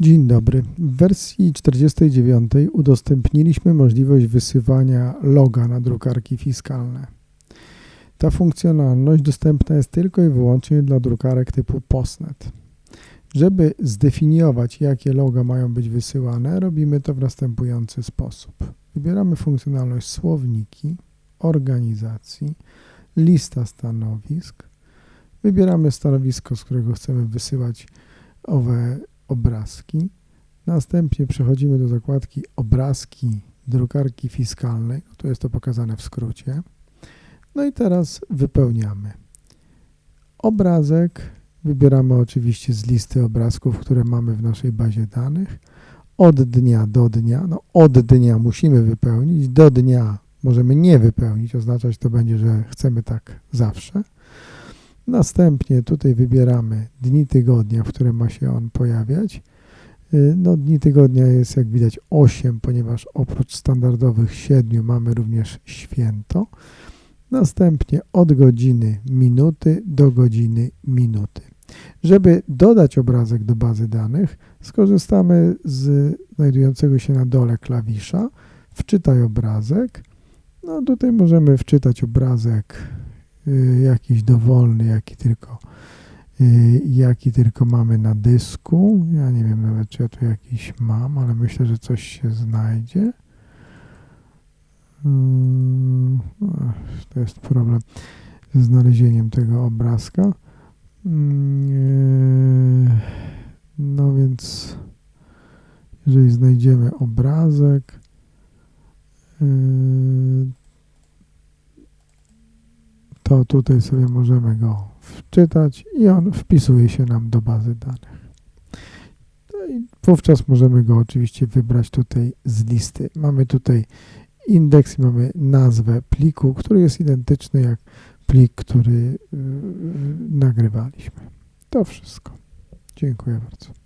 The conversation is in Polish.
Dzień dobry. W wersji 49 udostępniliśmy możliwość wysyłania loga na drukarki fiskalne. Ta funkcjonalność dostępna jest tylko i wyłącznie dla drukarek typu POSNET. Żeby zdefiniować, jakie loga mają być wysyłane, robimy to w następujący sposób. Wybieramy funkcjonalność słowniki, organizacji, lista stanowisk. Wybieramy stanowisko, z którego chcemy wysyłać owe obrazki. Następnie przechodzimy do zakładki obrazki drukarki fiskalnej. Tu jest to pokazane w skrócie. No i teraz wypełniamy. Obrazek wybieramy oczywiście z listy obrazków, które mamy w naszej bazie danych. Od dnia do dnia, no od dnia musimy wypełnić, do dnia możemy nie wypełnić, oznaczać to będzie, że chcemy tak zawsze. Następnie tutaj wybieramy dni tygodnia, w którym ma się on pojawiać. Y, no, dni tygodnia jest jak widać 8, ponieważ oprócz standardowych 7 mamy również święto. Następnie od godziny minuty do godziny minuty. Żeby dodać obrazek do bazy danych, skorzystamy z znajdującego się na dole klawisza wczytaj obrazek. No tutaj możemy wczytać obrazek jakiś dowolny, jaki tylko, y, jaki tylko mamy na dysku. Ja nie wiem nawet, czy ja tu jakiś mam, ale myślę, że coś się znajdzie. Mm, to jest problem ze znalezieniem tego obrazka. Mm, no więc, jeżeli znajdziemy obrazek, to tutaj sobie możemy go wczytać i on wpisuje się nam do bazy danych. No i wówczas możemy go oczywiście wybrać tutaj z listy. Mamy tutaj indeks i mamy nazwę pliku, który jest identyczny jak plik, który yy, nagrywaliśmy. To wszystko. Dziękuję bardzo.